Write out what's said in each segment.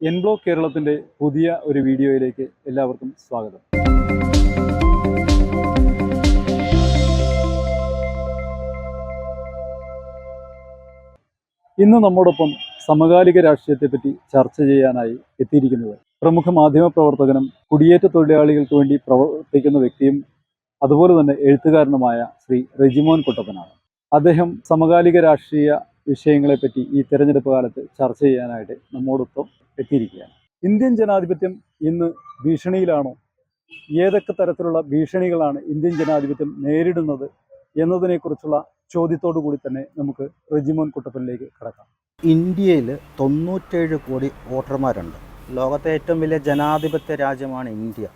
N block കേരളത്തിന്റെ പുതിയ ഒരു വീഡിയോയിലേക്ക് എല്ലാവർക്കും സ്വാഗതം. ഇന്ന് നമ്മോടൊപ്പം സമകാലിക രാഷ്ട്രീയത്തെപ്പറ്റി ചർച്ച ചെയ്യാനായി എത്തിയിരിക്കുന്നത് പ്രമുഖ മാധ്യമ പ്രവർത്തകനും കുടിയേറ്റ തൊഴിലാളികൾക്ക് വേണ്ടി പ്രവർത്തിക്കുന്ന വ്യക്തിയും അതുപോലെ തന്നെ എഴുത്തുകാരനുമായ ശ്രീ റെജിമോൻ കുട്ടപ്പനാണ്. അദ്ദേഹം സമകാലിക രാഷ്ട്രീയ വിഷയങ്ങളെപ്പറ്റി ഈ തെരഞ്ഞെടുപ്പ് കാലത്ത് ചർച്ച ചെയ്യാനായിട്ട് നമ്മോടൊപ്പം എത്തിയിരിക്കുകയാണ്. ഇന്ത്യൻ ജനാധിപത്യം ഇന്ന് ഭീഷണിയിലാണോ? ഏതൊക്കെ തരത്തിലുള്ള ഭീഷണികളാണ് ഇന്ത്യൻ ജനാധിപത്യം നേരിടുന്നത് എന്നതിനെക്കുറിച്ചുള്ള ചോദ്യത്തോടു കൂടി തന്നെ നമുക്ക് റെജിമോൻ കുട്ടപ്പനിലേക്ക് കടക്കാം. ഇന്ത്യയിൽ തൊണ്ണൂറ്റേഴ് കോടി വോട്ടർമാരുണ്ട്. ലോകത്തെ ഏറ്റവും വലിയ ജനാധിപത്യ രാജ്യമാണ് ഇന്ത്യ.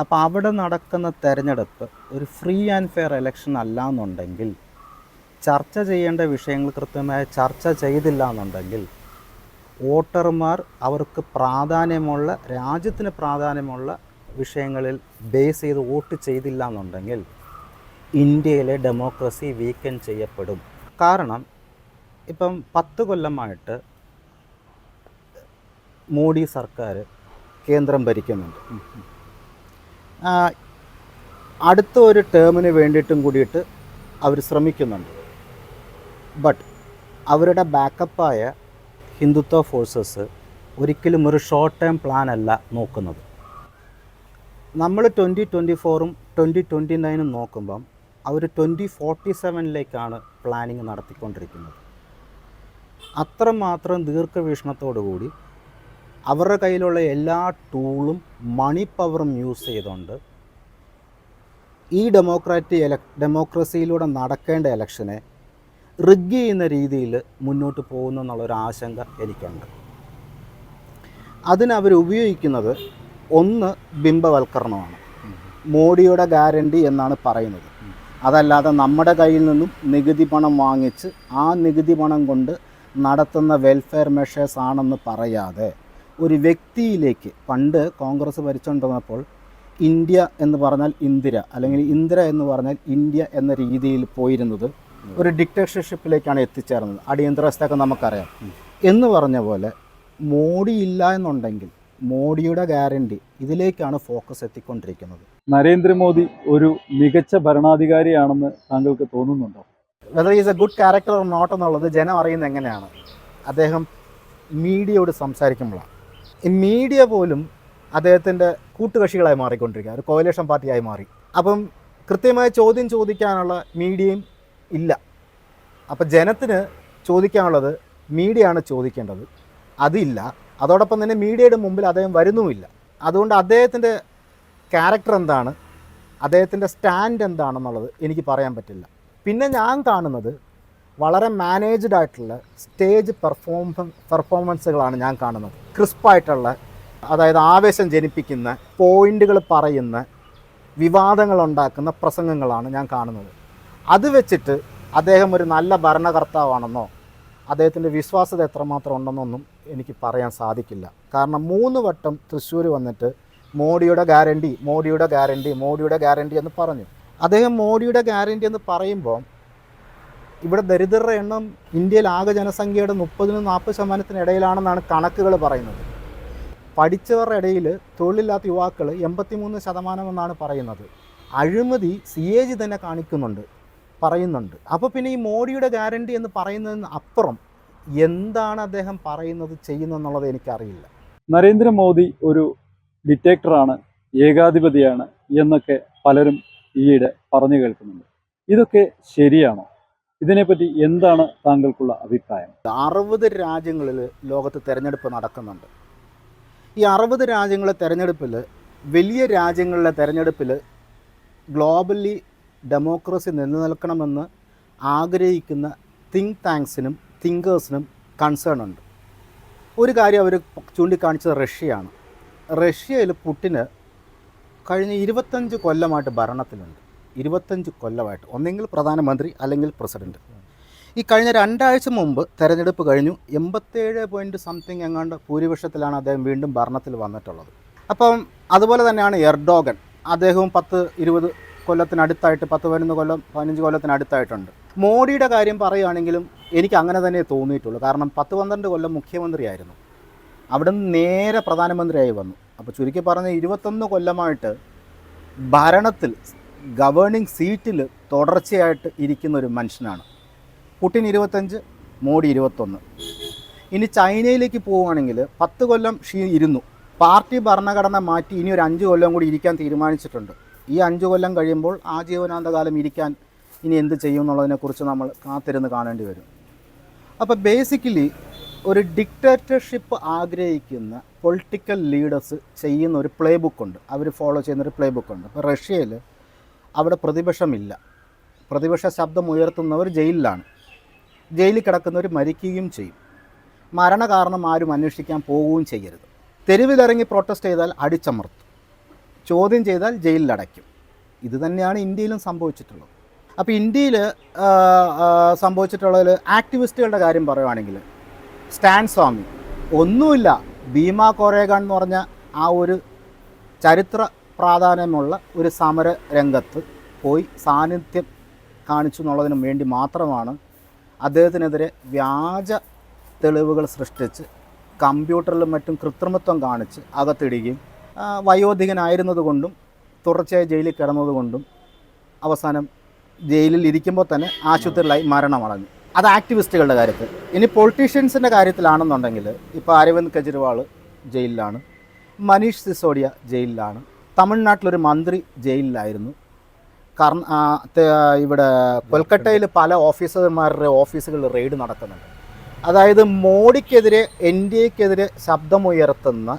അപ്പോൾ അവിടെ നടക്കുന്ന തെരഞ്ഞെടുപ്പ് ഒരു ഫ്രീ ആൻഡ് ഫെയർ ഇലക്ഷൻ അല്ല എന്നുണ്ടെങ്കിൽ ചർച്ച ചെയ്യേണ്ട വിഷയങ്ങൾ കൃത്യമായി ചർച്ച ചെയ്തില്ല എന്നുണ്ടെങ്കിൽ വോട്ടർമാർ അവർക്ക് പ്രാധാന്യമുള്ള രാജ്യത്തിന് പ്രാധാന്യമുള്ള വിഷയങ്ങളിൽ ബേസ് ചെയ്ത് വോട്ട് ചെയ്തില്ല എന്നുണ്ടെങ്കിൽ ഇന്ത്യയിലെ ഡെമോക്രസി വീക്കൻ ചെയ്യപ്പെടും. കാരണം ഇപ്പം പത്ത് കൊല്ലമായിട്ട് മോഡി സർക്കാർ കേന്ദ്രം ഭരിക്കുന്നുണ്ട്. അടുത്ത ഒരു ടേമിന് വേണ്ടിയിട്ടും കൂടിയിട്ട് അവർ ശ്രമിക്കുന്നുണ്ട്. ബട്ട് അവരുടെ ബാക്കപ്പായ ഹിന്ദുത്വ ഫോഴ്സസ് ഒരിക്കലും ഒരു ഷോർട്ട് ടേം പ്ലാൻ അല്ല നോക്കുന്നത്. നമ്മൾ ട്വന്റി ട്വന്റി ഫോറും ട്വന്റി ട്വന്റി നയനും നോക്കുമ്പം അവർ ട്വന്റി ഫോർട്ടി സെവനിലേക്കാണ് പ്ലാനിങ് നടത്തിക്കൊണ്ടിരിക്കുന്നത്. അത്രമാത്രം ദീർഘവീക്ഷണത്തോടു കൂടി അവരുടെ കയ്യിലുള്ള എല്ലാ ടൂളും മണി പവറും യൂസ് ചെയ്തുകൊണ്ട് ഈ ഡെമോക്രാറ്റിക് എല ഡെമോക്രസിയിലൂടെ നടക്കേണ്ട ഇലക്ഷനെ റിഗ് ചെയ്യുന്ന രീതിയിൽ മുന്നോട്ട് പോകുന്നു എന്നുള്ളൊരു ആശങ്ക എനിക്കുണ്ട്. അതിനവർ ഉപയോഗിക്കുന്നത് ഒന്ന് ബിംബവൽക്കരണമാണ്. മോഡിയുടെ ഗ്യാരണ്ടി എന്നാണ് പറയുന്നത്. അതല്ലാതെ നമ്മുടെ കയ്യിൽ നിന്നും നികുതി പണം വാങ്ങിച്ച് ആ നികുതി പണം കൊണ്ട് നടത്തുന്ന വെൽഫെയർ മെഷേഴ്സ് ആണെന്ന് പറയാതെ ഒരു വ്യക്തിയിലേക്ക് പണ്ട് കോൺഗ്രസ് ഭരിച്ചുകൊണ്ടിരുന്നപ്പോൾ ഇന്ത്യ എന്ന് പറഞ്ഞാൽ ഇന്ദിര അല്ലെങ്കിൽ ഇന്ദിര എന്ന് പറഞ്ഞാൽ ഇന്ത്യ എന്ന രീതിയിൽ പോയിരുന്നത് ഒരു ഡിക്റ്റേറ്റർഷിപ്പിലേക്കാണ് എത്തിച്ചേർന്നത്. അടിയന്തരാവസ്ഥയൊക്കെ നമുക്കറിയാം. എന്ന് പറഞ്ഞ പോലെ മോഡി ഇല്ല എന്നുണ്ടെങ്കിൽ മോഡിയുടെ ഗ്യാരണ്ടി ഇതിലേക്കാണ് ഫോക്കസ് എത്തിക്കൊണ്ടിരിക്കുന്നത്. നരേന്ദ്രമോദി ഒരു മികച്ച ഭരണാധികാരിയാണെന്ന് താങ്കൾക്ക് തോന്നുന്നുണ്ടോ? Whether is a good character or not എന്നുള്ളത് ജനം അറിയുന്നത് എങ്ങനെയാണ്? അദ്ദേഹം മീഡിയയോട് സംസാരിക്കുമ്പോഴാണ്. ഈ മീഡിയ പോലും അദ്ദേഹത്തിന്റെ കൂട്ടുകക്ഷികളായി മാറിക്കൊണ്ടിരിക്കുക ഒരു കോയലേഷൻ പാർട്ടിയായി മാറി. അപ്പം കൃത്യമായ ചോദ്യം ചോദിക്കാനുള്ള മീഡിയയും ഇല്ല. അപ്പോൾ ജനത്തിന് ചോദിക്കാനുള്ളത് മീഡിയയാണ് ചോദിക്കേണ്ടത്. അതില്ല. അതോടൊപ്പം തന്നെ മീഡിയയുടെ മുമ്പിൽ അദ്ദേഹം വരുന്നുമില്ല. അതുകൊണ്ട് അദ്ദേഹത്തിന്റെ ക്യാരക്ടർ എന്താണ്? അദ്ദേഹത്തിന്റെ സ്റ്റാൻഡ് എന്താണെന്നുള്ളത് എനിക്ക് പറയാൻ പറ്റില്ല. പിന്നെ ഞാൻ കാണുന്നത് വളരെ മാനേജ്ഡ് ആയിട്ടുള്ള സ്റ്റേജ് പെർഫോം പെർഫോമൻസുകളാണ് ഞാൻ കാണുന്നത്. ക്രിസ്പായിട്ടുള്ള അതായത് ആവേശം ജനിപ്പിക്കുന്ന പോയിന്റുകൾ പറയുന്ന വിവാദങ്ങൾ ഉണ്ടാക്കുന്ന പ്രസംഗങ്ങളാണ് ഞാൻ കാണുന്നത്. അത് വെച്ചിട്ട് അദ്ദേഹം ഒരു നല്ല ഭരണകർത്താവാണെന്നോ അദ്ദേഹത്തിന്റെ വിശ്വാസ്യത എത്രമാത്രം ഉണ്ടെന്നൊന്നും എനിക്ക് പറയാൻ സാധിക്കില്ല. കാരണം മൂന്ന് വട്ടം തൃശ്ശൂർ വന്നിട്ട് മോഡിയുടെ ഗ്യാരണ്ടി മോഡിയുടെ ഗ്യാരണ്ടി മോഡിയുടെ ഗ്യാരണ്ടി എന്ന് പറഞ്ഞു. അദ്ദേഹം മോഡിയുടെ ഗ്യാരണ്ടി എന്ന് പറയുമ്പോൾ ഇവിടെ ദരിദ്രരുടെ എണ്ണം ഇന്ത്യയിൽ ആകെ ജനസംഖ്യയുടെ മുപ്പതിനും നാൽപ്പത് ശതമാനത്തിന് ഇടയിലാണെന്നാണ് കണക്കുകൾ പറയുന്നത്. പഠിച്ചവരുടെ ഇടയിൽ തൊഴിലില്ലാത്ത യുവാക്കൾ എൺപത്തിമൂന്ന് ശതമാനം എന്നാണ് പറയുന്നത്. അഴിമതി സി എ ജി തന്നെ കാണിക്കുന്നുണ്ട്. പറയുന്നുണ്ട്. അപ്പോൾ പിന്നെ ഈ മോഡിയുടെ ഗ്യാരണ്ടി എന്ന് പറയുന്നതിന് അപ്പുറം എന്താണ് അദ്ദേഹം പറയുന്നത് ചെയ്യുന്നതെന്നുള്ളത് എനിക്കറിയില്ല. നരേന്ദ്രമോദി ഒരു ഡിറ്റക്ടറാണ് ഏകാധിപതിയാണ് എന്നൊക്കെ പലരും ഈയിടെ പറഞ്ഞു കേൾക്കുന്നുണ്ട്. ഇതൊക്കെ ശരിയാണോ? ഇതിനെപ്പറ്റി എന്താണ് താങ്കൾക്കുള്ള അഭിപ്രായം? അറുപത് രാജ്യങ്ങളിൽ ലോകത്ത് തിരഞ്ഞെടുപ്പ് നടക്കുന്നുണ്ട്. ഈ അറുപത് രാജ്യങ്ങളെ തിരഞ്ഞെടുപ്പിൽ വലിയ രാജ്യങ്ങളിലെ തിരഞ്ഞെടുപ്പിൽ ഗ്ലോബലി ഡെമോക്രസി നിലനിൽക്കണമെന്ന് ആഗ്രഹിക്കുന്ന തിങ്ക് ടാങ്ക്സിനും തിങ്കേഴ്സിനും കൺസേൺ ഉണ്ട്. ഒരു കാര്യം അവർ ചൂണ്ടിക്കാണിച്ചത് റഷ്യയാണ്. റഷ്യയിൽ പുട്ടിന് കഴിഞ്ഞ ഇരുപത്തഞ്ച് കൊല്ലമായിട്ട് ഭരണത്തിലുണ്ട്. ഇരുപത്തഞ്ച് കൊല്ലമായിട്ട്. ഒന്നെങ്കിൽ പ്രധാനമന്ത്രി അല്ലെങ്കിൽ പ്രസിഡന്റ് ഈ കഴിഞ്ഞ രണ്ടാഴ്ച മുമ്പ് തെരഞ്ഞെടുപ്പ് കഴിഞ്ഞു. എൺപത്തേഴ് പോയിന്റ് സംതിങ് എങ്ങാണ്ട് ഭൂരിപക്ഷത്തിലാണ് അദ്ദേഹം വീണ്ടും ഭരണത്തിൽ വന്നിട്ടുള്ളത്. അപ്പം അതുപോലെ തന്നെയാണ് എർഡോഗൻ. അദ്ദേഹവും പത്ത് ഇരുപത് കൊല്ലത്തിനടുത്തായിട്ട് പത്ത് പതിനൊന്ന് കൊല്ലം പതിനഞ്ച് കൊല്ലത്തിനടുത്തായിട്ടുണ്ട് മോഡിയുടെ കാര്യം പറയുകയാണെങ്കിലും എനിക്ക് അങ്ങനെ തന്നെ തോന്നിയിട്ടുള്ളൂ. കാരണം പത്ത് പന്ത്രണ്ട് കൊല്ലം മുഖ്യമന്ത്രിയായിരുന്നു. അവിടെ നിന്ന് നേരെ പ്രധാനമന്ത്രിയായി വന്നു. അപ്പോൾ ചുരുക്കി പറഞ്ഞ ഇരുപത്തൊന്ന് കൊല്ലമായിട്ട് ഭരണത്തിൽ ഗവേണിംഗ് സീറ്റിൽ തുടർച്ചയായിട്ട് ഇരിക്കുന്ന ഒരു മനുഷ്യനാണ്. പുടിൻ ഇരുപത്തഞ്ച് മോഡി ഇരുപത്തൊന്ന്. ഇനി ചൈനയിലേക്ക് പോവുകയാണെങ്കിൽ പത്ത് കൊല്ലം ഷീ ഇരുന്നു. പാർട്ടി ഭരണഘടന മാറ്റി ഇനി ഒരു അഞ്ച് കൊല്ലം കൂടി ഇരിക്കാൻ തീരുമാനിച്ചിട്ടുണ്ട്. ഈ അഞ്ച് കൊല്ലം കഴിയുമ്പോൾ ആജീവനാന്തകാലം ഇരിക്കാൻ ഇനി എന്ത് ചെയ്യും എന്നുള്ളതിനെക്കുറിച്ച് നമ്മൾ കാത്തിരുന്ന് കാണേണ്ടി വരും. അപ്പോൾ ബേസിക്കലി ഒരു ഡിക്റ്റേറ്റർഷിപ്പ് ആഗ്രഹിക്കുന്ന പൊളിറ്റിക്കൽ ലീഡേഴ്സ് ചെയ്യുന്ന ഒരു പ്ലേ ബുക്കുണ്ട് അവർ ഫോളോ ചെയ്യുന്ന ഒരു പ്ലേ ബുക്കുണ്ട് ഇപ്പോൾ റഷ്യയിൽ അവിടെ പ്രതിപക്ഷമില്ല. പ്രതിപക്ഷ ശബ്ദം ഉയർത്തുന്നവർ ജയിലിലാണ്. ജയിലിൽ കിടക്കുന്നവർ മരിക്കുകയും ചെയ്യും. മരണകാരണം ആരും അന്വേഷിക്കാൻ പോവുകയും ചെയ്യരുത്. തെരുവിലിറങ്ങി പ്രൊട്ടസ്റ്റ് ചെയ്താൽ അടിച്ചമർത്തും. ചോദ്യം ചെയ്താൽ ജയിലിലടയ്ക്കും. ഇത് തന്നെയാണ് ഇന്ത്യയിലും സംഭവിച്ചിട്ടുള്ളത്. അപ്പോൾ ഇന്ത്യയിൽ സംഭവിച്ചിട്ടുള്ളതിൽ ആക്ടിവിസ്റ്റുകളുടെ കാര്യം പറയുവാണെങ്കിൽ സ്റ്റാൻ സ്വാമി ഒന്നുമില്ല ഭീമ കോരേഗൺ എന്ന് പറഞ്ഞ ആ ഒരു ചരിത്ര പ്രാധാന്യമുള്ള ഒരു സമര രംഗത്ത് പോയി സാന്നിധ്യം കാണിച്ചു എന്നുള്ളതിന് വേണ്ടി മാത്രമാണ് അദ്ദേഹത്തിനെതിരെ വ്യാജ തെളിവുകൾ സൃഷ്ടിച്ച് കമ്പ്യൂട്ടറിലും മറ്റും കൃത്രിമത്വം കാണിച്ച് അകത്തിടുകയും ആ, വയോധികനായിരുന്നത് കൊണ്ടും തുടർച്ചയായി ജയിലിൽ കിടന്നതുകൊണ്ടും അവസാനം ജയിലിൽ ഇരിക്കുമ്പോൾ തന്നെ ആശുപത്രിയിലായി മരണമടഞ്ഞു. അത് ആക്ടിവിസ്റ്റുകളുടെ കാര്യത്തിൽ. ഇനി പൊളിറ്റീഷ്യൻസിന്റെ കാര്യത്തിലാണെന്നുണ്ടെങ്കിൽ ഇപ്പോൾ അരവിന്ദ് കെജ്രിവാൾ ജയിലിലാണ് മനീഷ് സിസോഡിയ ജയിലിലാണ് തമിഴ്നാട്ടിലൊരു മന്ത്രി ജയിലിലായിരുന്നു. കർണ ഇവിടെ കൊൽക്കട്ടയിൽ പല ഓഫീസർമാരുടെ ഓഫീസുകളിൽ റെയ്ഡ് നടക്കുന്നുണ്ട്. അതായത് മോഡിക്കെതിരെ എൻ ഡി എക്കെതിരെ ശബ്ദമുയർത്തുന്ന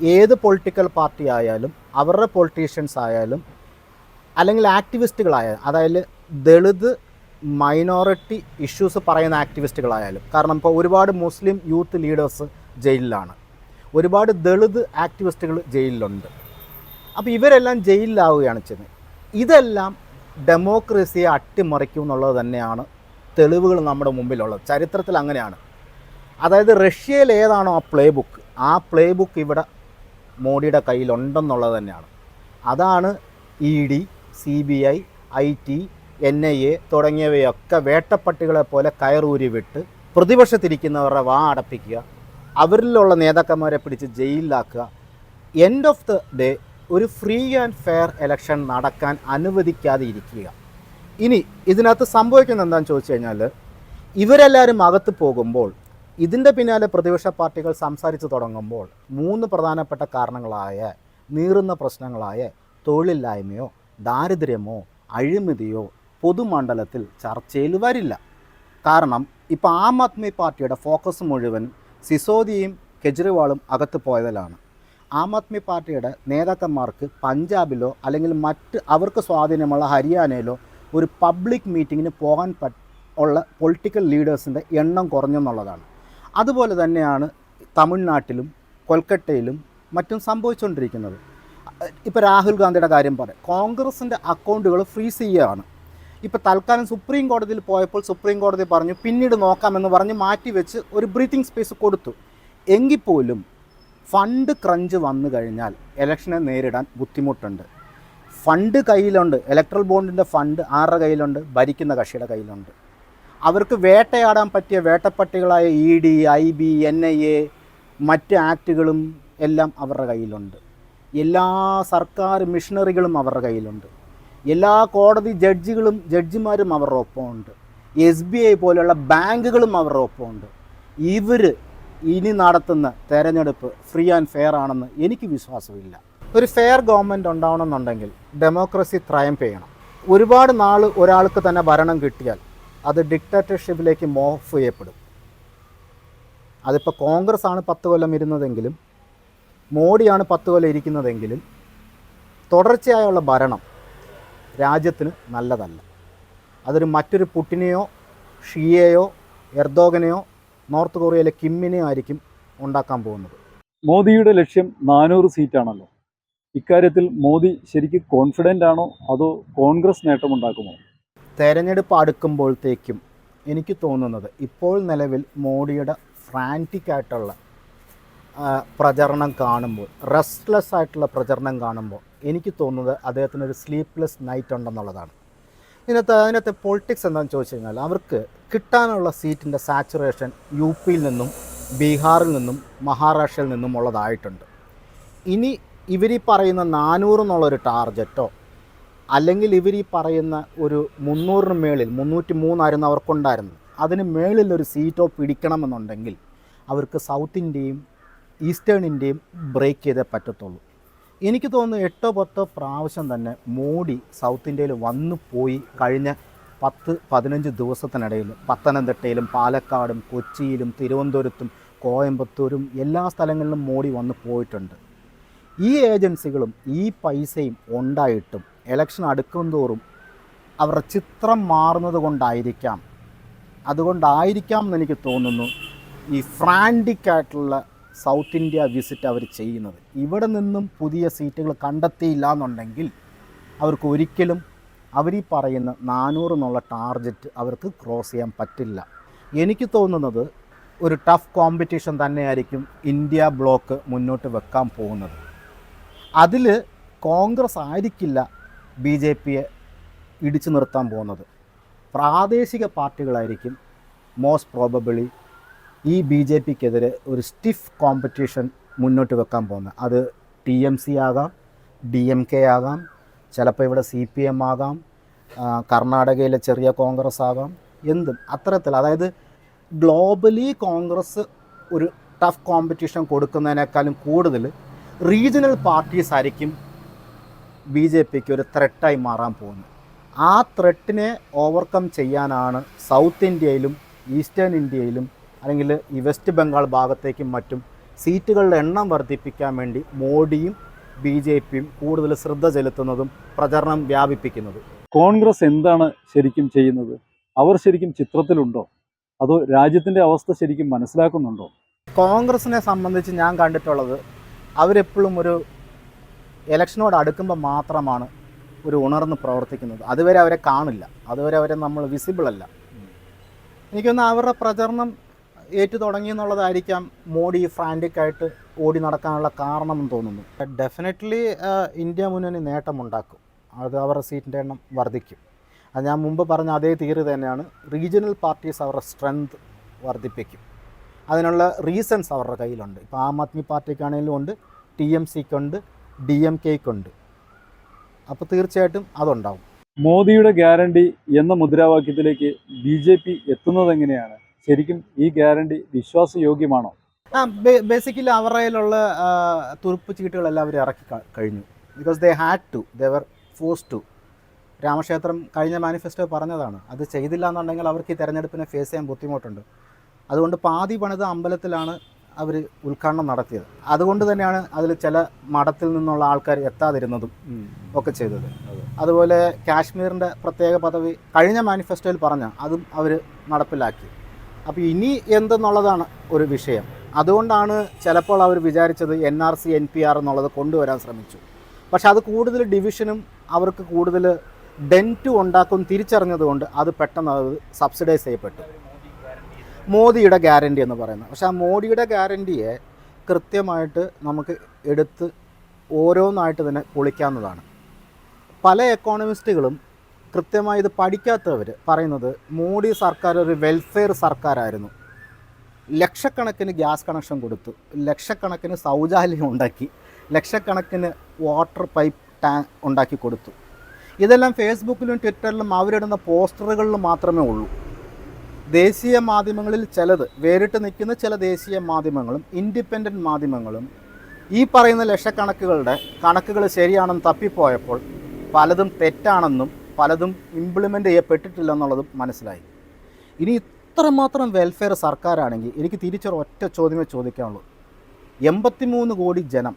ഏത് പൊളിറ്റിക്കൽ പാർട്ടി ആയാലും അവരുടെ പൊളിറ്റീഷ്യൻസ് ആയാലും അല്ലെങ്കിൽ ആക്ടിവിസ്റ്റുകളായാലും അതായത് ദളിത് മൈനോറിറ്റി ഇഷ്യൂസ് പറയുന്ന ആക്ടിവിസ്റ്റുകളായാലും കാരണം ഇപ്പോൾ ഒരുപാട് മുസ്ലിം യൂത്ത് ലീഡേഴ്സ് ജയിലിലാണ്. ഒരുപാട് ദളിത് ആക്ടിവിസ്റ്റുകൾ ജയിലിലുണ്ട്. അപ്പോൾ ഇവരെല്ലാം ജയിലിലാവുകയാണ് ചെയ്യുന്നത്. ഇതെല്ലാം ഡെമോക്രസിയെ അട്ടിമറിക്കും എന്നുള്ളത് തന്നെയാണ് തെളിവുകൾ നമ്മുടെ മുമ്പിലുള്ളത്. ചരിത്രത്തിൽ അങ്ങനെയാണ്. അതായത് റഷ്യയിൽ ഏതാണോ ആ പ്ലേ ബുക്ക് ആ പ്ലേ ബുക്ക് ഇവിടെ മോഡിയുടെ കയ്യിലുണ്ടെന്നുള്ളത് തന്നെയാണ്. അതാണ് E D C B I I T N I A തുടങ്ങിയവയൊക്കെ വേട്ടപ്പട്ടികളെ പോലെ കയറൂരി വിട്ട് പ്രതിപക്ഷത്തിരിക്കുന്നവരുടെ വാ അടപ്പിക്കുക അവരിലുള്ള നേതാക്കന്മാരെ പിടിച്ച് ജയിലിലാക്കുക എൻഡ് ഓഫ് ദ ഡേ ഒരു ഫ്രീ ആൻഡ് ഫെയർ ഇലക്ഷൻ നടക്കാൻ അനുവദിക്കാതെ ഇരിക്കുക. ഇനി ഇതിനകത്ത് സംഭവിക്കുന്നത് എന്താണെന്ന് ചോദിച്ചു കഴിഞ്ഞാൽ ഇവരെല്ലാവരും അകത്ത് പോകുമ്പോൾ ഇതിന്റെ പിന്നാലെ പ്രതിപക്ഷ പാർട്ടികൾ സംസാരിച്ചു തുടങ്ങുമ്പോൾ മൂന്ന് പ്രധാനപ്പെട്ട കാരണങ്ങളായ നീറുന്ന പ്രശ്നങ്ങളായ തൊഴിലില്ലായ്മയോ ദാരിദ്ര്യമോ അഴിമതിയോ പൊതുമണ്ഡലത്തിൽ ചർച്ചയിൽ വരില്ല. കാരണം ഇപ്പോൾ ആം ആദ്മി പാർട്ടിയുടെ ഫോക്കസ് മുഴുവൻ സിസോദിയും കെജ്രിവാളും അകത്ത് പോയതിലാണ്. ആം ആദ്മി പാർട്ടിയുടെ നേതാക്കന്മാർക്ക് പഞ്ചാബിലോ അല്ലെങ്കിൽ മറ്റ് അവർക്ക് സ്വാധീനമുള്ള ഹരിയാനയിലോ ഒരു പബ്ലിക് മീറ്റിങ്ങിന് പോകാൻ പറ്റ ഉള്ള പൊളിറ്റിക്കൽ ലീഡേഴ്സിന്റെ എണ്ണം കുറഞ്ഞെന്നുള്ളതാണ്. അതുപോലെ തന്നെയാണ് തമിഴ്നാട്ടിലും കൊൽക്കട്ടയിലും മറ്റും സംഭവിച്ചുകൊണ്ടിരിക്കുന്നത്. ഇപ്പോൾ രാഹുൽ ഗാന്ധിയുടെ കാര്യം പറയാം. കോൺഗ്രസിന്റെ അക്കൗണ്ടുകൾ ഫ്രീസ് ചെയ്യുകയാണ്. ഇപ്പോൾ തൽക്കാലം സുപ്രീം കോടതിയിൽ പോയപ്പോൾ സുപ്രീം കോടതി പറഞ്ഞു പിന്നീട് നോക്കാമെന്ന് പറഞ്ഞ് മാറ്റിവെച്ച് ഒരു ബ്രീത്തിങ് സ്പേസ് കൊടുത്തു. എങ്കിൽ പോലും ഫണ്ട് ക്രഞ്ച് വന്നു കഴിഞ്ഞാൽ ഇലക്ഷനെ നേരിടാൻ ബുദ്ധിമുട്ടുണ്ട്. ഫണ്ട് കയ്യിലുണ്ട്. ഇലക്ട്രൽ ബോണ്ടിന്റെ ഫണ്ട് ആരുടെ കയ്യിലുണ്ട്? ഭരിക്കുന്ന കക്ഷിയുടെ കയ്യിലുണ്ട്. അവർക്ക് വേട്ടയാടാൻ പറ്റിയ വേട്ടപ്പട്ടികളായ E D I B N I A മറ്റ് ആക്റ്റുകളും എല്ലാം അവരുടെ കയ്യിലുണ്ട്. എല്ലാ സർക്കാർ മിഷണറികളും അവരുടെ കയ്യിലുണ്ട്. എല്ലാ കോടതി ജഡ്ജികളും ജഡ്ജിമാരും അവരുടെ ഒപ്പമുണ്ട്. എസ് ബി ഐ പോലെയുള്ള ബാങ്കുകളും അവരുടെ ഒപ്പമുണ്ട്. ഇവർ ഇനി നടത്തുന്ന തെരഞ്ഞെടുപ്പ് ഫ്രീ ആൻഡ് ഫെയർ ആണെന്ന് എനിക്ക് വിശ്വാസമില്ല. ഒരു ഫെയർ ഗവൺമെന്റ് ഉണ്ടാവണമെന്നുണ്ടെങ്കിൽ ഡെമോക്രസി ത്രയം ചെയ്യണം. ഒരുപാട് നാൾ ഒരാൾക്ക് തന്നെ ഭരണം കിട്ടിയാൽ അത് ഡിക്റ്റേറ്റർഷിപ്പിലേക്ക് മോഫ് ചെയ്യപ്പെടും. അതിപ്പോൾ കോൺഗ്രസ് ആണ് പത്ത് കൊല്ലം ഇരുന്നതെങ്കിലും മോഡിയാണ് പത്ത് കൊല്ലം ഇരിക്കുന്നതെങ്കിലും തുടർച്ചയായുള്ള ഭരണം രാജ്യത്തിന് നല്ലതല്ല. അതൊരു മറ്റൊരു പുട്ടിനെയോ ഷിയെയോ എർദോഗനെയോ നോർത്ത് കൊറിയയിലെ കിമ്മിനെയോ ആയിരിക്കും ഉണ്ടാക്കാൻ പോകുന്നത്. മോദിയുടെ ലക്ഷ്യം നാനൂറ് സീറ്റാണല്ലോ. ഇക്കാര്യത്തിൽ മോദി ശരിക്കും കോൺഫിഡന്റ് ആണോ അതോ കോൺഗ്രസ് നേട്ടമുണ്ടാക്കുമോ? തെരഞ്ഞെടുപ്പ് അടുക്കുമ്പോഴത്തേക്കും എനിക്ക് തോന്നുന്നത് ഇപ്പോൾ നിലവിൽ മോഡിയുടെ ഫ്രാന്റിക് ആയിട്ടുള്ള പ്രചരണം കാണുമ്പോൾ റെസ്റ്റ്ലെസ് ആയിട്ടുള്ള പ്രചരണം കാണുമ്പോൾ എനിക്ക് തോന്നുന്നത് അദ്ദേഹത്തിന് ഒരു സ്ലീപ്ലെസ് നൈറ്റ് ഉണ്ടെന്നുള്ളതാണ്. ഇതിനകത്ത് അതിനകത്ത് പൊളിറ്റിക്സ് എന്താണെന്ന് ചോദിച്ചു കഴിഞ്ഞാൽ അവർക്ക് കിട്ടാനുള്ള സീറ്റിന്റെ സാച്ചുറേഷൻ യു പിയിൽ നിന്നും ബീഹാറിൽ നിന്നും മഹാരാഷ്ട്രയിൽ നിന്നും ഉള്ളതായിട്ടുണ്ട് ഇനി ഇവർ ഈ പറയുന്ന നാനൂറ് എന്നുള്ളൊരു ടാർജറ്റോ അല്ലെങ്കിൽ ഇവർ ഈ പറയുന്ന ഒരു മുന്നൂറിന് മേളിൽ മുന്നൂറ്റി മൂന്നായിരുന്നു അവർക്കുണ്ടായിരുന്നത്. അതിന് മേളിൽ ഒരു സീറ്റോ പിടിക്കണമെന്നുണ്ടെങ്കിൽ അവർക്ക് സൗത്ത് ഇന്ത്യയും ബ്രേക്ക് ചെയ്തേ പറ്റത്തുള്ളൂ. എനിക്ക് തോന്നുന്നു എട്ടോ പത്തോ പ്രാവശ്യം തന്നെ മോഡി സൗത്ത് ഇന്ത്യയിൽ വന്നു പോയി കഴിഞ്ഞ പത്ത് പതിനഞ്ച് ദിവസത്തിനിടയിൽ പത്തനംതിട്ടയിലും പാലക്കാടും കൊച്ചിയിലും തിരുവനന്തപുരത്തും കോയമ്പത്തൂരും എല്ലാ സ്ഥലങ്ങളിലും മോഡി വന്നു പോയിട്ടുണ്ട്. ഈ ഏജൻസികളും ഈ പൈസയും ഉണ്ടായിട്ടും ഇലക്ഷൻ അടുക്കും തോറും അവരുടെ ചിത്രം മാറുന്നത് കൊണ്ടായിരിക്കാം. അതുകൊണ്ടായിരിക്കാം എന്ന് എനിക്ക് തോന്നുന്നു ഈ ഫ്രാൻഡിക് ആയിട്ടുള്ള സൗത്ത് ഇന്ത്യ വിസിറ്റ് അവർ ചെയ്യുന്നത്. ഇവിടെ നിന്നും പുതിയ സീറ്റുകൾ കണ്ടെത്തിയില്ല എന്നുണ്ടെങ്കിൽ അവർക്ക് ഒരിക്കലും അവർ ഈ പറയുന്ന നാനൂറ് എന്നുള്ള ടാർജറ്റ് അവർക്ക് ക്രോസ് ചെയ്യാൻ പറ്റില്ല. എനിക്ക് തോന്നുന്നത് ഒരു ടഫ് കോമ്പറ്റീഷൻ തന്നെയായിരിക്കും ഇന്ത്യ ബ്ലോക്ക് മുന്നോട്ട് വെക്കാൻ പോകുന്നത്. അതിൽ കോൺഗ്രസ് ആയിരിക്കില്ല ബി ജെ പിയെ ഇടിച്ചു നിർത്താൻ പോകുന്നത്. പ്രാദേശിക പാർട്ടികളായിരിക്കും മോസ്റ്റ് പ്രോബബിളി ഈ ബി ജെ പിക്കെതിരെ ഒരു സ്റ്റിഫ് കോമ്പറ്റീഷൻ മുന്നോട്ട് വെക്കാൻ പോകുന്നത്. അത് ടി എം സി ആകാം ഡി എം കെ ആകാം ചിലപ്പോൾ ഇവിടെ സി പി എം ആകാം കർണാടകയിലെ ചെറിയ കോൺഗ്രസ് ആകാം എന്തും. അത്തരത്തിൽ അതായത് ഗ്ലോബലി കോൺഗ്രസ് ഒരു ടഫ് കോമ്പറ്റീഷൻ കൊടുക്കുന്നതിനേക്കാളും കൂടുതൽ റീജിയണൽ പാർട്ടീസ് ആയിരിക്കും ബി ജെ പിക്ക് ഒരു ത്രെട്ടായി മാറാൻ പോകുന്നത് ആ ത്രെട്ടിനെ ഓവർകം ചെയ്യാനാണ് സൗത്ത് ഇന്ത്യയിലും ഈസ്റ്റേൺ ഇന്ത്യയിലും അല്ലെങ്കിൽ ഈ വെസ്റ്റ് ബംഗാൾ ഭാഗത്തേക്കും മറ്റും സീറ്റുകളുടെ എണ്ണം വർദ്ധിപ്പിക്കാൻ വേണ്ടി മോഡിയും ബി ജെ പിയും കൂടുതൽ ശ്രദ്ധ ചെലുത്തുന്നതും പ്രചരണം വ്യാപിപ്പിക്കുന്നതും. കോൺഗ്രസ് എന്താണ് ശരിക്കും ചെയ്യുന്നത്? അവർ ശരിക്കും ചിത്രത്തിലുണ്ടോ? അതോ രാജ്യത്തിന്റെ അവസ്ഥ ശരിക്കും മനസ്സിലാക്കുന്നുണ്ടോ? കോൺഗ്രസിനെ സംബന്ധിച്ച് ഞാൻ കണ്ടിട്ടുള്ളത് അവരെപ്പോഴും ഒരു ഇലക്ഷനോട് അടുക്കുമ്പോൾ മാത്രമാണ് ഒരു ഉണർന്ന് പ്രവർത്തിക്കുന്നത്. അതുവരെ അവരെ കാണില്ല. അതുവരെ അവരെ നമ്മൾ വിസിബിൾ അല്ല. എനിക്കൊന്ന് അവരുടെ പ്രചരണം ഏറ്റു തുടങ്ങി എന്നുള്ളതായിരിക്കാം മോഡി ഫ്രാന്റിക് ആയിട്ട് ഓടി നടക്കാനുള്ള കാരണമെന്ന് തോന്നുന്നു. ഡെഫിനറ്റ്ലി ഇന്ത്യ മുന്നണി നേട്ടമുണ്ടാക്കും. അത് അവരുടെ സീറ്റിന്റെ എണ്ണം വർദ്ധിക്കും. അത് ഞാൻ മുമ്പ് പറഞ്ഞ അതേ തീയറി തന്നെയാണ്. റീജിയണൽ പാർട്ടീസ് അവരുടെ സ്ട്രെങ്ത് വർദ്ധിപ്പിക്കും. അതിനുള്ള റീസൺസ് അവരുടെ കയ്യിലുണ്ട്. ഇപ്പോൾ ആം ആദ്മി പാർട്ടിക്കാണെങ്കിലും ഉണ്ട് ടി എം സിക്കുണ്ട് ഡി എം കെക്കുണ്ട് അപ്പോൾ തീർച്ചയായിട്ടും അതുണ്ടാവും. മോദിയുടെ ഗ്യാരണ്ടി എന്ന മുദ്രാവാക്യത്തിലേക്ക് ബി ജെ പി എത്തുന്നത് എങ്ങനെയാണ് ശരിക്കും ഈ ഗ്യാരണ്ടി വിശ്വാസയോഗ്യമാണോ? ആ ബേസിക്കലി അവരുടെ കയ്യിലുള്ള തുറുപ്പ് ചീട്ടുകളെല്ലാം അവർ ഇറക്കി കഴിഞ്ഞു. Because they had to their force to രാമക്ഷേത്രം കഴിഞ്ഞ മാനിഫെസ്റ്റോ പറഞ്ഞതാണ്. അത് ചെയ്തില്ല എന്നുണ്ടെങ്കിൽ അവർക്ക് ഈ തെരഞ്ഞെടുപ്പിനെ ഫേസ് ചെയ്യാൻ ബുദ്ധിമുട്ടുണ്ട്. അതുകൊണ്ട് പാതി പണിത അമ്പലത്തിലാണ് അവർ ഉദ്ഘാടനം നടത്തിയത്. അതുകൊണ്ട് തന്നെയാണ് അതിൽ ചില മഠത്തിൽ നിന്നുള്ള ആൾക്കാർ എത്താതിരുന്നതും ഒക്കെ ചെയ്തത്. അതുപോലെ കാശ്മീരിന്റെ പ്രത്യേക പദവി കഴിഞ്ഞ മാനിഫെസ്റ്റോയിൽ പറഞ്ഞ അതും അവർ നടപ്പിലാക്കി. അപ്പോൾ ഇനി എന്തെന്നുള്ളതാണ് ഒരു വിഷയം. അതുകൊണ്ടാണ് ചിലപ്പോൾ അവർ വിചാരിച്ചത് N R C N P R എന്നുള്ളത് കൊണ്ടുവരാൻ ശ്രമിച്ചു. പക്ഷെ അത് കൂടുതൽ ഡിവിഷനും അവർക്ക് കൂടുതൽ ഡെന്റും ഉണ്ടാക്കും തിരിച്ചറിഞ്ഞതുകൊണ്ട് അത് പെട്ടെന്ന് അത് സബ്സിഡൈസ് ചെയ്യപ്പെട്ടു. മോദിയുടെ ഗ്യാരണ്ടി എന്ന് പറയുന്നത്. പക്ഷെ ആ മോദിയുടെ ഗ്യാരണ്ടിയെ കൃത്യമായിട്ട് നമുക്ക് എടുത്ത് ഓരോന്നായിട്ട് തന്നെ പൊളിക്കാവുന്നതാണ്. പല എക്കോണമിസ്റ്റുകളും കൃത്യമായി ഇത് പഠിക്കാത്തവർ പറയുന്നത് മോഡി സർക്കാർ ഒരു വെൽഫെയർ സർക്കാരായിരുന്നു. ലക്ഷക്കണക്കിന് ഗ്യാസ് കണക്ഷൻ കൊടുത്തു ലക്ഷക്കണക്കിന് ശൗചാലയം ഉണ്ടാക്കി ലക്ഷക്കണക്കിന് വാട്ടർ പൈപ്പ് ടാങ്ക് ഉണ്ടാക്കി കൊടുത്തു. ഇതെല്ലാം ഫേസ്ബുക്കിലും ട്വിറ്ററിലും അവരിടുന്ന പോസ്റ്ററുകളിലും മാത്രമേ ഉള്ളൂ. ദേശീയ മാധ്യമങ്ങളിൽ ചിലത് വേറിട്ട് നിൽക്കുന്ന ചില ദേശീയ മാധ്യമങ്ങളും ഇൻഡിപെൻഡന്റ് മാധ്യമങ്ങളും ഈ പറയുന്ന ലക്ഷക്കണക്കുകളുടെ കണക്കുകൾ ശരിയാണെന്ന് തപ്പിപ്പോയപ്പോൾ പലതും തെറ്റാണെന്നും പലതും ഇംപ്ലിമെന്റ് ചെയ്യപ്പെട്ടിട്ടില്ലെന്നുള്ളതും മനസ്സിലായി. ഇനി ഇത്രമാത്രം വെൽഫെയർ സർക്കാരാണെങ്കിൽ എനിക്ക് തിരിച്ചൊരു ഒറ്റ ചോദ്യമേ ചോദിക്കാനുള്ളൂ. എൺപത്തിമൂന്ന് കോടി ജനം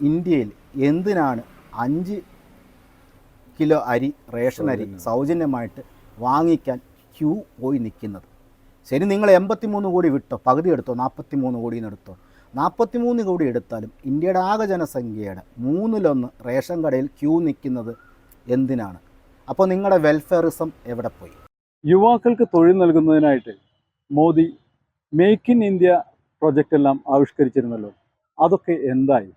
ഇന്ത്യയിൽ എന്തിനാണ് അഞ്ച് കിലോ അരി റേഷൻ അരി സൗജന്യമായിട്ട് വാങ്ങിക്കാൻ ക്യൂ പോയി നിൽക്കുന്നത്. ശരി നിങ്ങൾ എൺപത്തിമൂന്ന് കോടി വിട്ടോ? പകുതി എടുത്തോ? നാൽപ്പത്തിമൂന്ന് കോടിയിൽ നിന്ന് എടുത്തോ? നാൽപ്പത്തിമൂന്ന് കോടി എടുത്താലും ഇന്ത്യയുടെ ആകെ ജനസംഖ്യയുടെ മൂന്നിലൊന്ന് റേഷൻ കടയിൽ ക്യൂ നിൽക്കുന്നത് എന്തിനാണ്? അപ്പോൾ നിങ്ങളുടെ വെൽഫെയറിസം എവിടെ പോയി? യുവാക്കൾക്ക് തൊഴിൽ നൽകുന്നതിനായിട്ട് Modi make in India project എല്ലാം ആവിഷ്കരിച്ചിരുന്നല്ലോ. അതൊക്കെ എന്തായി?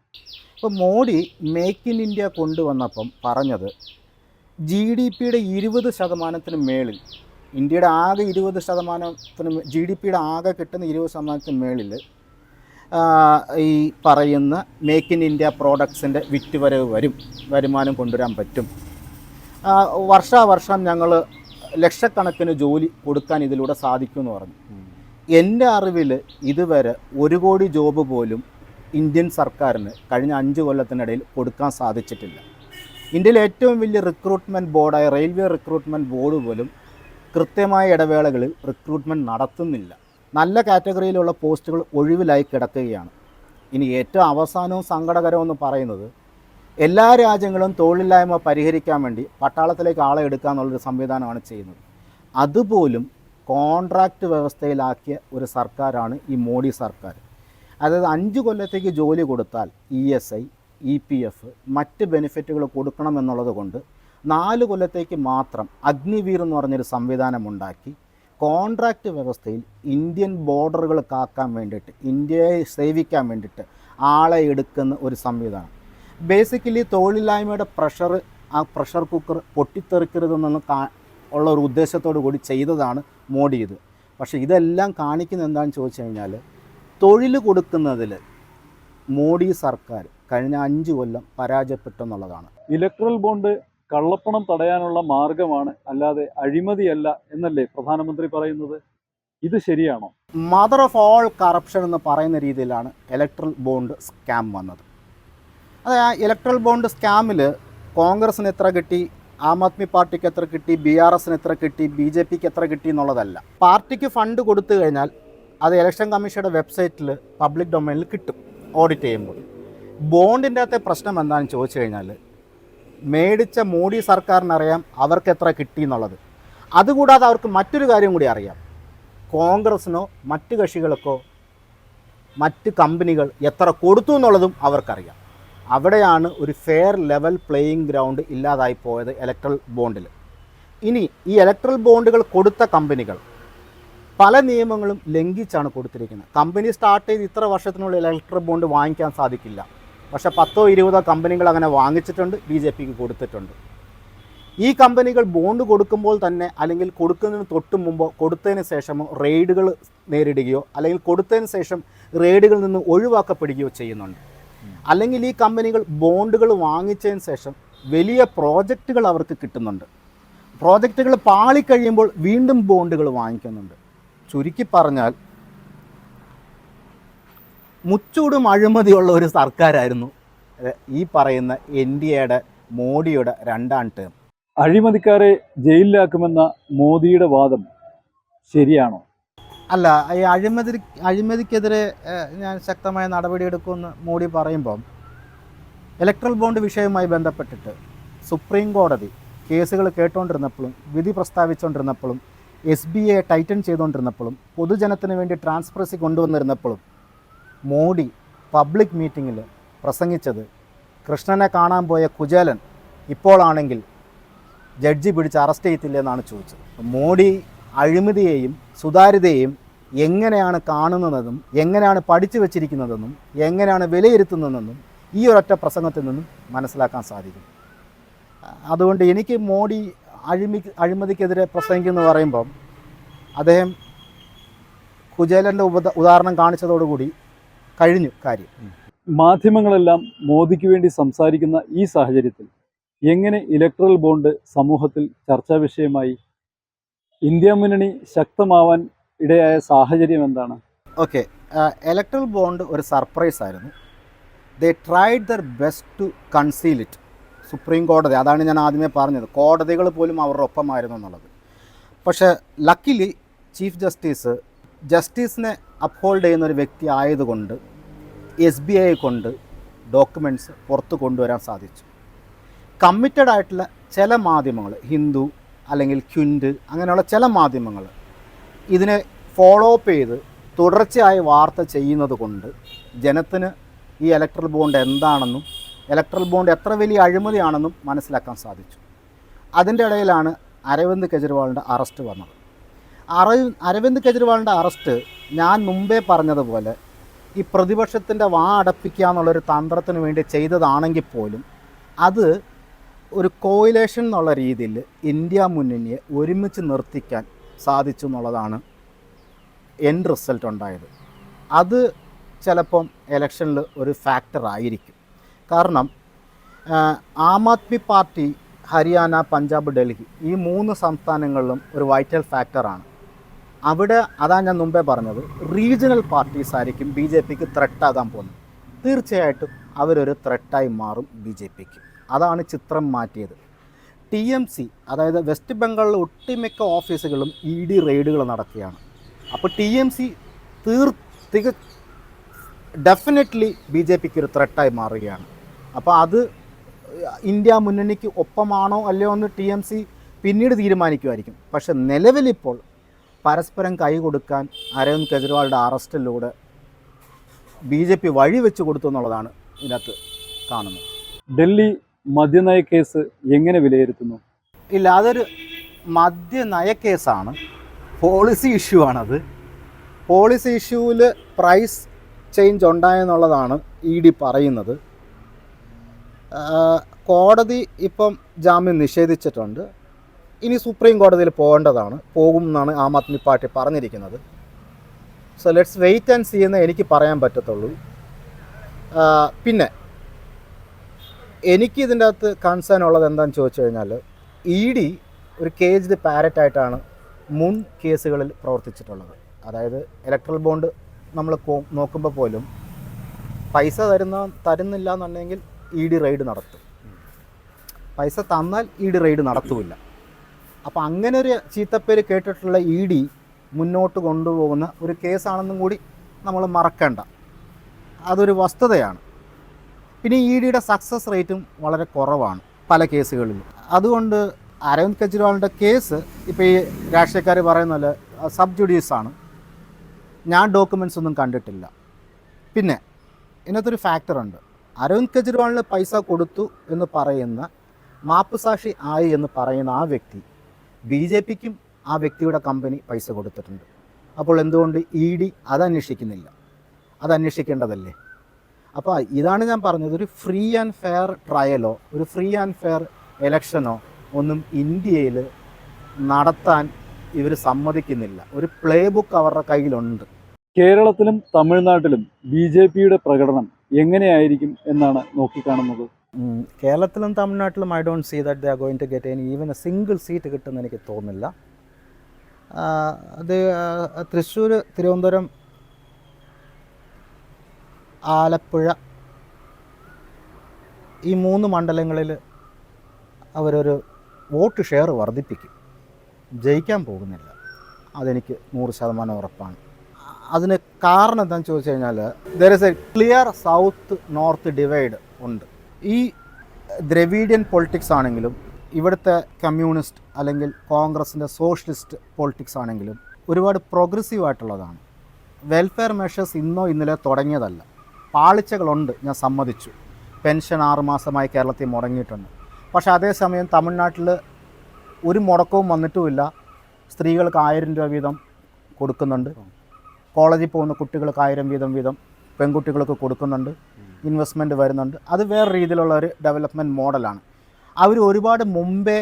ഇപ്പോൾ മോഡി മേക്ക് ഇൻ ഇന്ത്യ കൊണ്ടുവന്നപ്പം പറഞ്ഞത് ജി ഡി പിയുടെ ഇരുപത് ശതമാനത്തിന് മേളിൽ ഇന്ത്യയുടെ ആകെ ഇരുപത് ശതമാനത്തിന് ജി ഡി പിയുടെ ആകെ കിട്ടുന്ന ഇരുപത് ശതമാനത്തിന് മേളിൽ ഈ പറയുന്ന മേക്ക് ഇൻ ഇന്ത്യ പ്രോഡക്ട്സിന്റെ വിറ്റുവരവ് വരും വരുമാനം കൊണ്ടുവരാൻ പറ്റും. വർഷാവർഷം ഞങ്ങൾ ലക്ഷക്കണക്കിന് ജോലി കൊടുക്കാൻ ഇതിലൂടെ സാധിക്കുമെന്ന് പറഞ്ഞു. എന്റെ അറിവിൽ ഇതുവരെ ഒരു കോടി ജോബ് പോലും ഇന്ത്യൻ സർക്കാരിന് കഴിഞ്ഞ അഞ്ച് കൊല്ലത്തിനിടയിൽ കൊടുക്കാൻ സാധിച്ചിട്ടില്ല. ഇന്ത്യയിലെ ഏറ്റവും വലിയ റിക്രൂട്ട്മെന്റ് ബോർഡായ റെയിൽവേ റിക്രൂട്ട്മെന്റ് ബോർഡ് പോലും കൃത്യമായ ഇടവേളകളിൽ റിക്രൂട്ട്മെന്റ് നടത്തുന്നില്ല. നല്ല കാറ്റഗറിയിലുള്ള പോസ്റ്റുകൾ ഒഴിവിലായി കിടക്കുകയാണ്. ഇനി ഏറ്റവും അവസാനവും സങ്കടകരമെന്ന് പറയുന്നത് എല്ലാ രാജ്യങ്ങളും തൊഴിലില്ലായ്മ പരിഹരിക്കാൻ വേണ്ടി പട്ടാളത്തിലേക്ക് ആളെ എടുക്കുക എന്നുള്ളൊരു സംവിധാനമാണ് ചെയ്യുന്നത്. അതുപോലും കോൺട്രാക്റ്റ് വ്യവസ്ഥയിലാക്കിയ ഒരു സർക്കാരാണ് ഈ മോഡി സർക്കാർ. അതായത് അഞ്ച് കൊല്ലത്തേക്ക് ജോലി കൊടുത്താൽ E S I E P F മറ്റ് ബെനിഫിറ്റുകൾ കൊടുക്കണം എന്നുള്ളത് കൊണ്ട് നാല് കൊല്ലത്തേക്ക് മാത്രം അഗ്നിവീർ എന്ന് പറഞ്ഞൊരു സംവിധാനം ഉണ്ടാക്കി കോൺട്രാക്റ്റ് വ്യവസ്ഥയിൽ ഇന്ത്യൻ ബോർഡറുകൾ കാക്കാൻ വേണ്ടിയിട്ട് ഇന്ത്യയെ സേവിക്കാൻ വേണ്ടിയിട്ട് ആളെ എടുക്കുന്ന ഒരു സംവിധാനം. ബേസിക്കലി തൊഴിലില്ലായ്മയുടെ പ്രഷർ ആ പ്രഷർ കുക്കർ പൊട്ടിത്തെറിക്കരുതെന്ന് കാ ഉള്ള ഒരു ഉദ്ദേശത്തോടു കൂടി ചെയ്തതാണ് മോഡി ഇത്. പക്ഷേ ഇതെല്ലാം കാണിക്കുന്ന എന്താണെന്ന് ചോദിച്ചു കഴിഞ്ഞാൽ തൊഴിൽ കൊടുക്കുന്നതിൽ മോഡി സർക്കാർ കഴിഞ്ഞ അഞ്ച് കൊല്ലം പരാജയപ്പെട്ടെന്നുള്ളതാണ്. ഇലക്ട്രൽ ബോണ്ട് കള്ളപ്പണം തടയാനുള്ള മാർഗമാണ് അല്ലാതെ അഴിമതിയല്ല എന്നല്ലേ പ്രധാനമന്ത്രി പറയുന്നത്? ഇത് ശരിയാണോ? മദർ ഓഫ് ഓൾ കറപ്ഷൻ എന്ന് പറയുന്ന രീതിയിലാണ് ഇലക്ട്രൽ ബോണ്ട് സ്കാം വന്നത്. അതെ ആ ഇലക്ട്രൽ ബോണ്ട് സ്കാമിൽ കോൺഗ്രസിന് എത്ര കിട്ടി ആം ആദ്മി പാർട്ടിക്ക് എത്ര കിട്ടി ബി ആർ എസിന് എത്ര കിട്ടി ബി ജെ പിക്ക് എത്ര കിട്ടി എന്നുള്ളതല്ല. പാർട്ടിക്ക് ഫണ്ട് കൊടുത്തു കഴിഞ്ഞാൽ അത് ഇലക്ഷൻ കമ്മീഷയുടെ വെബ്സൈറ്റിൽ പബ്ലിക് ഡൊമൈനിൽ കിട്ടും ഓഡിറ്റ് ചെയ്യുമ്പോൾ. ബോണ്ടിന്റെ അകത്തെ പ്രശ്നം എന്താണെന്ന് ചോദിച്ചു കഴിഞ്ഞാൽ മേടിച്ച മോഡി സർക്കാരിനറിയാം അവർക്ക് എത്ര കിട്ടി എന്നുള്ളത്. അതുകൂടാതെ അവർക്ക് മറ്റൊരു കാര്യം കൂടി അറിയാം. കോൺഗ്രസ്സിനോ മറ്റ് കക്ഷികൾക്കോ മറ്റ് കമ്പനികൾ എത്ര കൊടുത്തു എന്നുള്ളതും അവർക്കറിയാം. അവിടെയാണ് ഒരു ഫെയർ ലെവൽ പ്ലേയിങ് ഗ്രൗണ്ട് ഇല്ലാതായി പോയത് ഇലക്ട്രൽ ബോണ്ടിൽ ഇനി ഈ ഇലക്ട്രൽ ബോണ്ടുകൾ കൊടുത്ത കമ്പനികൾ പല നിയമങ്ങളും ലംഘിച്ചാണ് കൊടുത്തിരിക്കുന്നത്. കമ്പനി സ്റ്റാർട്ട് ചെയ്ത് ഇത്ര വർഷത്തിനുള്ളിൽ ഇലക്ട്രൽ ബോണ്ട് വാങ്ങിക്കാൻ സാധിക്കില്ല. പക്ഷേ പത്തോ ഇരുപതോ കമ്പനികൾ അങ്ങനെ വാങ്ങിച്ചിട്ടുണ്ട് ബി ജെ പിക്ക് കൊടുത്തിട്ടുണ്ട്. ഈ കമ്പനികൾ ബോണ്ട് കൊടുക്കുമ്പോൾ തന്നെ അല്ലെങ്കിൽ കൊടുക്കുന്നതിന് തൊട്ട് മുമ്പോ കൊടുത്തതിന് ശേഷമോ റെയ്ഡുകൾ നേരിടുകയോ അല്ലെങ്കിൽ കൊടുത്തതിന് ശേഷം റെയ്ഡുകളിൽ നിന്ന് ഒഴിവാക്കപ്പെടുകയോ ചെയ്യുന്നുണ്ട്. അല്ലെങ്കിൽ ഈ കമ്പനികൾ ബോണ്ടുകൾ വാങ്ങിച്ചതിന് ശേഷം വലിയ പ്രോജക്റ്റുകൾ അവർക്ക് കിട്ടുന്നുണ്ട്. പ്രോജക്റ്റുകൾ പാളിക്കഴിയുമ്പോൾ വീണ്ടും ബോണ്ടുകൾ വാങ്ങിക്കുന്നുണ്ട്. ചുരുക്കി പറഞ്ഞാൽ മുച്ചൂടും അഴിമതിയുള്ള ഒരു സർക്കാരായിരുന്നു ഈ പറയുന്ന എൻ ഡി എയുടെ മോഡിയുടെ രണ്ടാം ടേം അഴിമതിക്കാരെ ജയിലിലാക്കുമെന്ന മോദിയുടെ വാദം ശരിയാണോ? അല്ല ഈ അഴിമതി അഴിമതിക്കെതിരെ ഞാൻ ശക്തമായ നടപടിയെടുക്കുമെന്ന് മോഡി പറയുമ്പം ഇലക്ട്രൽ ബോണ്ട് വിഷയവുമായി ബന്ധപ്പെട്ടിട്ട് സുപ്രീം കോടതി കേസുകൾ കേട്ടുകൊണ്ടിരുന്നപ്പോഴും വിധി പ്രസ്താവിച്ചുകൊണ്ടിരുന്നപ്പോഴും എസ് ബി എ ടൈറ്റൻ ചെയ്തുകൊണ്ടിരുന്നപ്പോഴും പൊതുജനത്തിന് വേണ്ടി ട്രാൻസ്പെറൻസി കൊണ്ടുവന്നിരുന്നപ്പോഴും മോഡി പബ്ലിക് മീറ്റിങ്ങിൽ പ്രസംഗിച്ചത്. കൃഷ്ണനെ കാണാൻ പോയ കുചേലൻ ഇപ്പോളാണെങ്കിൽ ജഡ്ജി പിടിച്ച് അറസ്റ്റ് ചെയ്യത്തില്ല എന്നാണ് ചോദിച്ചത് മോഡി അഴിമതിയെയും സുതാര്യതയെയും എങ്ങനെയാണ് കാണുന്നതെന്നും എങ്ങനെയാണ് പഠിച്ചു വച്ചിരിക്കുന്നതെന്നും എങ്ങനെയാണ് വിലയിരുത്തുന്നതെന്നും ഈ ഒരൊറ്റ പ്രസംഗത്തിൽ നിന്നും മനസ്സിലാക്കാൻ സാധിക്കും. അതുകൊണ്ട് എനിക്ക് മോഡി അഴിമി അഴിമതിക്കെതിരെ പ്രസംഗിക്കുന്നു പറയുമ്പം അദ്ദേഹം കുചേലന്റെ ഉപ ഉദാഹരണം കാണിച്ചതോടുകൂടി കഴിഞ്ഞു കാര്യം. മാധ്യമങ്ങളെല്ലാം മോദിക്ക് വേണ്ടി സംസാരിക്കുന്ന ഈ സാഹചര്യത്തിൽ എങ്ങനെ ഇലക്ട്രൽ ബോണ്ട് സമൂഹത്തിൽ ചർച്ചാ വിഷയമായി ഇന്ത്യ മുന്നണി ശക്തമാവാൻ ഇടയായ സാഹചര്യം എന്താണ്? ഓക്കെ ഇലക്ട്രൽ ബോണ്ട് ഒരു സർപ്രൈസ് ആയിരുന്നു. They tried their best to conceal it supreme കോടതി അതാണ് ഞാൻ ആദ്യമേ പറഞ്ഞത്. കോടതികൾ പോലും അവരുടെ ഒപ്പമായിരുന്നു എന്നുള്ളത്. പക്ഷേ ലക്കിലി ചീഫ് ജസ്റ്റിസ് ജസ്റ്റിസിനെ അപ്ഹോൾഡ് ചെയ്യുന്ന ഒരു വ്യക്തി ആയതുകൊണ്ട് എസ് ബി ഐ കൊണ്ട് ഡോക്യുമെന്റ്സ് പുറത്ത് കൊണ്ടുവരാൻ സാധിച്ചു. കമ്മിറ്റഡ് ആയിട്ടുള്ള ചില മാധ്യമങ്ങൾ ഹിന്ദു അല്ലെങ്കിൽ ക്യുൻഡ് അങ്ങനെയുള്ള ചില മാധ്യമങ്ങൾ ഇതിനെ ഫോളോ അപ്പ് ചെയ്ത് തുടർച്ചയായി വാർത്ത ചെയ്യുന്നത് കൊണ്ട് ജനത്തിന് ഈ ഇലക്ട്രൽ ബോണ്ട് എന്താണെന്നും ഇലക്ട്രൽ ബോണ്ട് എത്ര വലിയ അഴിമതിയാണെന്നും മനസ്സിലാക്കാൻ സാധിച്ചു. അതിന്റെ ഇടയിലാണ് അരവിന്ദ് കെജ്രിവാളിന്റെ അറസ്റ്റ് വന്നത്. അറവി അരവിന്ദ് കെജ്രിവാളിന്റെ അറസ്റ്റ് ഞാൻ മുമ്പേ പറഞ്ഞതുപോലെ ഈ പ്രതിപക്ഷത്തിന്റെ വാ അടപ്പിക്കുക എന്നുള്ളൊരു തന്ത്രത്തിന് വേണ്ടി ചെയ്തതാണെങ്കിൽ പോലും അത് ഒരു കോയിലേഷൻ എന്നുള്ള രീതിയിൽ ഇന്ത്യ മുന്നണിയെ ഒരുമിച്ച് നിർത്തിക്കാൻ സാധിച്ചു എന്നുള്ളതാണ് എൻ റിസൾട്ട് ഉണ്ടായത്. അത് ചിലപ്പം ഇലക്ഷനിൽ ഒരു ഫാക്ടർ ആയിരിക്കും. കാരണം ആ, ആദ്മി പാർട്ടി ഹരിയാന പഞ്ചാബ് ഡൽഹി ഈ മൂന്ന് സംസ്ഥാനങ്ങളിലും ഒരു വൈറ്റൽ ഫാക്ടറാണ്. അവിടെ അതാണ് ഞാൻ മുമ്പേ പറഞ്ഞത് റീജിയണൽ പാർട്ടീസ് ആയിരിക്കും ബി ജെ പിക്ക് ത്രെട്ടാകാൻ പോകുന്നത്. തീർച്ചയായിട്ടും അവരൊരു ത്രെട്ടായി മാറും ബി ജെ പിക്ക്. അതാണ് ചിത്രം മാറ്റിയത്. ടി എം സി അതായത് വെസ്റ്റ് ബംഗാളിലെ ഒട്ടുമിക്ക ഓഫീസുകളും ഇ ഡി റെയ്ഡുകൾ നടക്കുകയാണ്. അപ്പോൾ ടി എം സി തീർ തിക ഡെഫിനറ്റ്ലി ബി ജെ പിക്ക് ഒരു ത്രെട്ടായി മാറുകയാണ്. അപ്പോൾ അത് ഇന്ത്യ മുന്നണിക്ക് ഒപ്പമാണോ അല്ലയോ എന്ന് ടി എം സി പിന്നീട് തീരുമാനിക്കുമായിരിക്കും. പക്ഷെ നിലവിലിപ്പോൾ പരസ്പരം കൈ കൊടുക്കാൻ അരവിന്ദ് കെജ്രിവാളുടെ അറസ്റ്റിലൂടെ ബി ജെ പി വഴിവെച്ച് കൊടുത്തു എന്നുള്ളതാണ് ഇതിനകത്ത് കാണുന്നത്. ഡൽഹി മദ്യനയ കേസ് എങ്ങനെ വിലയിരുത്തുന്നു? ഇല്ല അതൊരു മദ്യനയ കേസാണ്. പോളിസി ഇഷ്യൂ ആണത്. പോളിസി ഇഷ്യൂവിൽ പ്രൈസ് ചേഞ്ച് ഉണ്ടായെന്നുള്ളതാണ് ഇ ഡി പറയുന്നത്. കോടതി ഇപ്പം ജാമ്യം നിഷേധിച്ചിട്ടുണ്ട്. ഇനി സുപ്രീം കോടതിയിൽ പോകേണ്ടതാണ്. പോകും എന്നാണ് ആം ആദ്മി പാർട്ടി പറഞ്ഞിരിക്കുന്നത്. So let's wait and see എന്ന് എനിക്ക് പറയാൻ പറ്റത്തുള്ളൂ. പിന്നെ എനിക്ക് ഇതിന്റെ അകത്ത് കൺസേൺ ഉള്ളത് എന്താണെന്ന് ചോദിച്ചു കഴിഞ്ഞാൽ ഇ ഡി ഒരു കേജ്ഡ് പാരറ്റായിട്ടാണ് മുൻ കേസുകളിൽ പ്രവർത്തിച്ചിട്ടുള്ളത്. അതായത് ഇലക്ട്രൽ ബോണ്ട് നമ്മൾ നോക്കുമ്പോൾ പോലും പൈസ തരുന്ന തരുന്നില്ല എന്നുണ്ടെങ്കിൽ ഇ ഡി റെയ്ഡ് നടത്തും. പൈസ തന്നാൽ ഇ ഡി റെയ്ഡ് നടത്തുമില്ല അപ്പോൾ അങ്ങനെ ഒരു ചീത്തപ്പേര് കേട്ടിട്ടുള്ള ഇ ഡി മുന്നോട്ട് കൊണ്ടുപോകുന്ന ഒരു കേസാണെന്നും കൂടി നമ്മൾ മറക്കണ്ട. അതൊരു വസ്തുതയാണ്. പിന്നെ ഇ ഡിയുടെ സക്സസ് റേറ്റും വളരെ കുറവാണ് പല കേസുകളിലും. അതുകൊണ്ട് അരവിന്ദ് കെജ്രിവാളിന്റെ കേസ് ഇപ്പോൾ ഈ രാഷ്ട്രീയക്കാർ പറയുന്ന പോലെ സബ് ജുഡീസാണ് ഞാൻ ഡോക്യുമെൻസ് ഒന്നും കണ്ടിട്ടില്ല. പിന്നെ ഇതിനകത്തൊരു ഫാക്ടറുണ്ട് അരവിന്ദ് കെജ്രിവാളിന് പൈസ കൊടുത്തു എന്ന് പറയുന്ന മാപ്പുസാക്ഷി ആയി എന്ന് പറയുന്ന ആ വ്യക്തി ബി ജെ പിക്കും ആ വ്യക്തിയുടെ കമ്പനി പൈസ കൊടുത്തിട്ടുണ്ട്. അപ്പോൾ എന്തുകൊണ്ട് ഇ ഡി അതന്വേഷിക്കുന്നില്ല? അതന്വേഷിക്കേണ്ടതല്ലേ? അപ്പോൾ ഇതാണ് ഞാൻ പറഞ്ഞത് ഒരു ഫ്രീ ആൻഡ് ഫെയർ ട്രയലോ ഒരു ഫ്രീ ആൻഡ് ഫെയർ എലക്ഷനോ ഒന്നും ഇന്ത്യയിൽ നടത്താൻ ഇവർ സമ്മതിക്കുന്നില്ല. ഒരു പ്ലേ ബുക്ക് അവരുടെ കയ്യിലുണ്ട്. കേരളത്തിലും തമിഴ്നാട്ടിലും ബി ജെ പിയുടെ പ്രകടനം എങ്ങനെയായിരിക്കും എന്നാണ് നോക്കിക്കാണുന്നത്? കേരളത്തിലും തമിഴ്നാട്ടിലും I don't see that they are going to get any even a single seat കിട്ടുമെന്ന് എനിക്ക് തോന്നുന്നില്ല. അത് തൃശ്ശൂർ തിരുവനന്തപുരം ആലപ്പുഴ ഈ മൂന്ന് മണ്ഡലങ്ങളിൽ അവരൊരു വോട്ട് ഷെയർ വർദ്ധിപ്പിക്കും. ജയിക്കാൻ പോകുന്നില്ല. അതെനിക്ക് നൂറ് ശതമാനം ഉറപ്പാണ്. അതിന് കാരണം എന്താണെന്ന് ചോദിച്ചു കഴിഞ്ഞാൽ there is a clear south north divide ഉണ്ട്. ഈ ദ്രവീഡിയൻ പൊളിറ്റിക്സ് ആണെങ്കിലും ഇവിടുത്തെ കമ്മ്യൂണിസ്റ്റ് അല്ലെങ്കിൽ കോൺഗ്രസിന്റെ സോഷ്യലിസ്റ്റ് പൊളിറ്റിക്സ് ആണെങ്കിലും ഒരുപാട് പ്രോഗ്രസീവ് ആയിട്ടുള്ളതാണ്. വെൽഫെയർ മെഷേഴ്സ് ഇന്നോ ഇന്നലെ തുടങ്ങിയതല്ല. പാളിച്ചകളുണ്ട് ഞാൻ സമ്മതിച്ചു. പെൻഷൻ ആറുമാസമായി കേരളത്തിൽ മുടങ്ങിയിട്ടുണ്ട്. പക്ഷേ അതേസമയം തമിഴ്നാട്ടിൽ ഒരു മുടക്കവും വന്നിട്ടുമില്ല. സ്ത്രീകൾക്ക് ആയിരം രൂപ വീതം കൊടുക്കുന്നുണ്ട്. കോളേജിൽ പോകുന്ന കുട്ടികൾക്ക് ആയിരം വീതം വീതം പെൺകുട്ടികൾക്ക് കൊടുക്കുന്നുണ്ട്. ഇൻവെസ്റ്റ്മെന്റ് വരുന്നുണ്ട്. അത് വേറെ രീതിയിലുള്ള ഒരു ഡെവലപ്മെന്റ് മോഡലാണ് അവർ ഒരുപാട് മുമ്പേ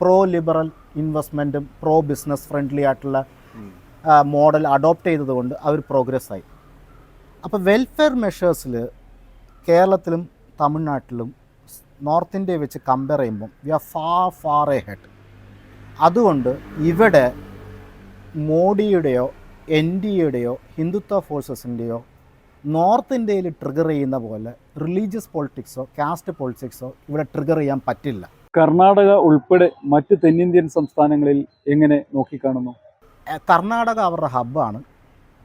പ്രോ ലിബറൽ ഇൻവെസ്റ്റ്മെന്റും പ്രോ ബിസിനസ് ഫ്രണ്ട്ലി ആയിട്ടുള്ള മോഡൽ അഡോപ്റ്റ് ചെയ്തതുകൊണ്ട് അവർ പ്രോഗ്രസ് ആയി. അപ്പോൾ വെൽഫെയർ മെഷേഴ്സിൽ കേരളത്തിലും തമിഴ്നാട്ടിലും നോർത്ത് ഇന്ത്യയെ വെച്ച് കമ്പയർ ചെയ്യുമ്പം we are far far ahead അതുകൊണ്ട് ഇവിടെ മോഡിയുടെയോ എൻ ഡി എയുടെയോ ഹിന്ദുത്വ ഫോഴ്സസിന്റെയോ നോർത്ത് ഇന്ത്യയിൽ ട്രിഗർ ചെയ്യുന്ന പോലെ റിലീജിയസ് പോളിറ്റിക്സോ കാസ്റ്റ് പോളിറ്റിക്സോ ഇവിടെ ട്രിഗർ ചെയ്യാൻ പറ്റില്ല. കർണാടക ഉൾപ്പെടെ മറ്റ് തെന്നിന്ത്യൻ സംസ്ഥാനങ്ങളിൽ എങ്ങനെ നോക്കിക്കാണുന്നു? കർണാടക അവരുടെ ഹബ്ബാണ്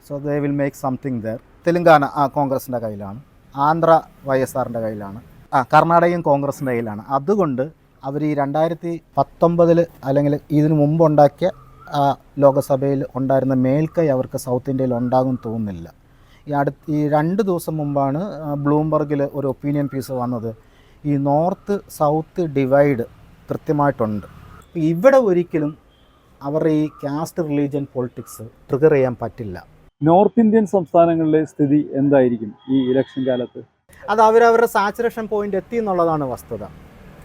so they will make something there Telangana ആ കോൺഗ്രസിന്റെ കയ്യിലാണ്. ആന്ധ്ര വൈ എസ് ആറിന്റെ കയ്യിലാണ്. ആ കർണാടകയും കോൺഗ്രസിന്റെ കയ്യിലാണ്. അതുകൊണ്ട് അവർ ഈ രണ്ടായിരത്തി പത്തൊമ്പതിൽ അല്ലെങ്കിൽ ഇതിനു മുമ്പ് ഉണ്ടാക്കിയ ആ, ലോകസഭയിൽ ഉണ്ടായിരുന്ന മേൽക്കൈ അവർക്ക് സൗത്ത് ഇന്ത്യയിൽ ഉണ്ടാകും തോന്നുന്നില്ല. ഈ അടുത്ത് ഈ രണ്ട് ദിവസം മുമ്പാണ് ബ്ലൂംബർഗിൽ ഒരു ഒപ്പീനിയൻ പീസ് വന്നത്. ഈ നോർത്ത് സൗത്ത് ഡിവൈഡ് കൃത്യമായിട്ടുണ്ട്. ഇവിടെ ഒരിക്കലും അവർ ഈ കാസ്റ്റ് റിലീജിയൻ പൊളിറ്റിക്സ് ട്രിഗർ ചെയ്യാൻ പറ്റില്ല. നോർത്ത് ഇന്ത്യൻ സംസ്ഥാനങ്ങളിലെ സ്ഥിതി എന്തായിരിക്കും ഈ ഇലക്ഷൻ കാലത്ത്? അത് അവരവരുടെ സാച്ചുറേഷൻ പോയിന്റ് എത്തി എന്നുള്ളതാണ് വസ്തുത.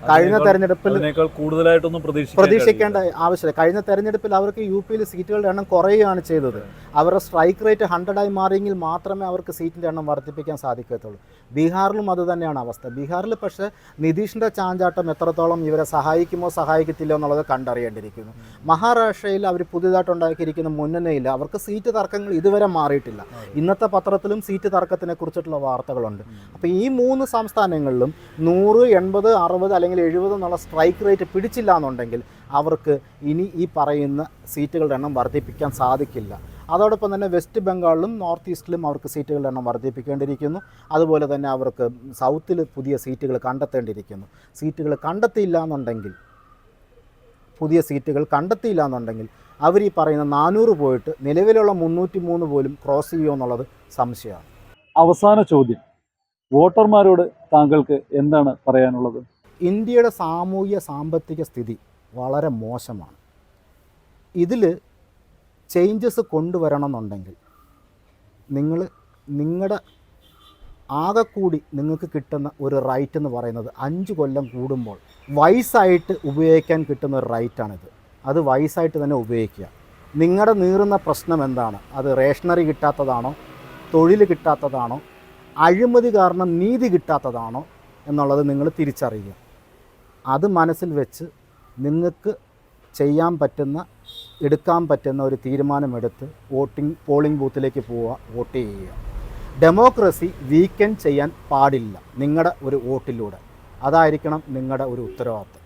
കഴിഞ്ഞ തെരഞ്ഞെടുപ്പിൽ കൂടുതലായിട്ടൊന്നും പ്രതീക്ഷിക്കേണ്ട ആവശ്യമില്ല. കഴിഞ്ഞ തെരഞ്ഞെടുപ്പിൽ അവർക്ക് യു പിയിൽ സീറ്റുകളുടെ എണ്ണം കുറയുകയാണ് ചെയ്തത്. അവരുടെ സ്ട്രൈക്ക് റേറ്റ് ഹൺഡ്രഡായി മാറിയെങ്കിൽ മാത്രമേ അവർക്ക് സീറ്റിന്റെ എണ്ണം വർദ്ധിപ്പിക്കാൻ സാധിക്കത്തുള്ളൂ. ബീഹാറിലും അത് തന്നെയാണ് അവസ്ഥ. ബീഹാറിൽ പക്ഷേ നിതീഷിന്റെ ചാഞ്ചാട്ടം എത്രത്തോളം ഇവരെ സഹായിക്കുമോ സഹായിക്കത്തില്ലോ എന്നുള്ളത് കണ്ടറിയേണ്ടിയിരിക്കുന്നു. മഹാരാഷ്ട്രയിൽ അവർ പുതിയതായിട്ട് ഉണ്ടാക്കിയിരിക്കുന്ന മുന്നണിയിൽ അവർക്ക് സീറ്റ് തർക്കങ്ങൾ ഇതുവരെ മാറിയിട്ടില്ല. ഇന്നത്തെ പത്രത്തിലും സീറ്റ് തർക്കത്തിനെ കുറിച്ചിട്ടുള്ള വാർത്തകളുണ്ട്. അപ്പോൾ ഈ മൂന്ന് സംസ്ഥാനങ്ങളിലും നൂറ് എൺപത് അറുപത് അല്ലെങ്കിൽ എഴുപത് എന്നുള്ള സ്ട്രൈക്ക് റേറ്റ് പിടിച്ചില്ല എന്നുണ്ടെങ്കിൽ അവർക്ക് ഇനി ഈ പറയുന്ന സീറ്റുകളുടെ എണ്ണം വർദ്ധിപ്പിക്കാൻ സാധിക്കില്ല. അതോടൊപ്പം തന്നെ വെസ്റ്റ് ബംഗാളിലും നോർത്ത് ഈസ്റ്റിലും അവർക്ക് സീറ്റുകളുടെ എണ്ണം വർദ്ധിപ്പിക്കേണ്ടിയിരിക്കുന്നു. അതുപോലെ തന്നെ അവർക്ക് സൗത്തിൽ പുതിയ സീറ്റുകൾ കണ്ടെത്തേണ്ടിയിരിക്കുന്നു. സീറ്റുകൾ കണ്ടെത്തിയില്ല എന്നുണ്ടെങ്കിൽ പുതിയ സീറ്റുകൾ കണ്ടെത്തിയില്ല എന്നുണ്ടെങ്കിൽ അവർ ഈ പറയുന്ന നാനൂറ് പോയിട്ട് നിലവിലുള്ള മുന്നൂറ്റി മൂന്ന് പോലും ക്രോസ് ചെയ്യുമോ എന്നുള്ളത് സംശയമാണ്. അവസാന ചോദ്യം. വോട്ടർമാരോട് താങ്കൾക്ക് എന്താണ് പറയാനുള്ളത്? ഇന്ത്യയുടെ സാമൂഹ്യ സാമ്പത്തിക സ്ഥിതി വളരെ മോശമാണ്. ഇതിൽ ചേഞ്ചസ് കൊണ്ടുവരണമെന്നുണ്ടെങ്കിൽ നിങ്ങൾ നിങ്ങളുടെ ആകെ കൂടി നിങ്ങൾക്ക് കിട്ടുന്ന ഒരു റൈറ്റ് എന്ന് പറയുന്നത് അഞ്ച് കൊല്ലം കൂടുമ്പോൾ വയസ്സായിട്ട് ഉപയോഗിക്കാൻ കിട്ടുന്ന ഒരു റൈറ്റാണിത് അത് വയസ്സായിട്ട് തന്നെ ഉപയോഗിക്കുക. നിങ്ങളുടെ നീറുന്ന പ്രശ്നം എന്താണ്? അത് റേഷനറി കിട്ടാത്തതാണോ? തൊഴിൽ കിട്ടാത്തതാണോ? അഴിമതി കാരണം നീതി കിട്ടാത്തതാണോ? എന്നുള്ളത് നിങ്ങൾ തിരിച്ചറിയുക. അത് മനസ്സിൽ വെച്ച് നിങ്ങൾക്ക് ചെയ്യാൻ പറ്റുന്ന എടുക്കാൻ പറ്റുന്ന ഒരു തീരുമാനമെടുത്ത് വോട്ടിംഗ് പോളിംഗ് ബൂത്തിലേക്ക് പോവുക വോട്ട് ചെയ്യുക. ഡെമോക്രസി വീക്കൻ ചെയ്യാൻ പാടില്ല നിങ്ങളുടെ ഒരു വോട്ടിലൂടെ. അതായിരിക്കണം നിങ്ങളുടെ ഒരു ഉത്തരവാദിത്വം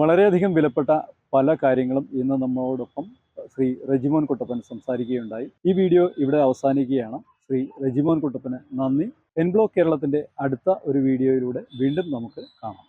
വളരെയധികം വിലപ്പെട്ട പല കാര്യങ്ങളും ഇന്ന് നമ്മളോടൊപ്പം ശ്രീ റെജിമോൻ കുട്ടപ്പൻ സംസാരിക്കുകയുണ്ടായി. ഈ വീഡിയോ ഇവിടെ അവസാനിക്കുകയാണ്. ശ്രീ റെജിമോൻ കുട്ടപ്പന് നന്ദി. എൻബ്ലോ കേരളത്തിന്റെ അടുത്ത ഒരു വീഡിയോയിലൂടെ വീണ്ടും നമുക്ക് കാണാം.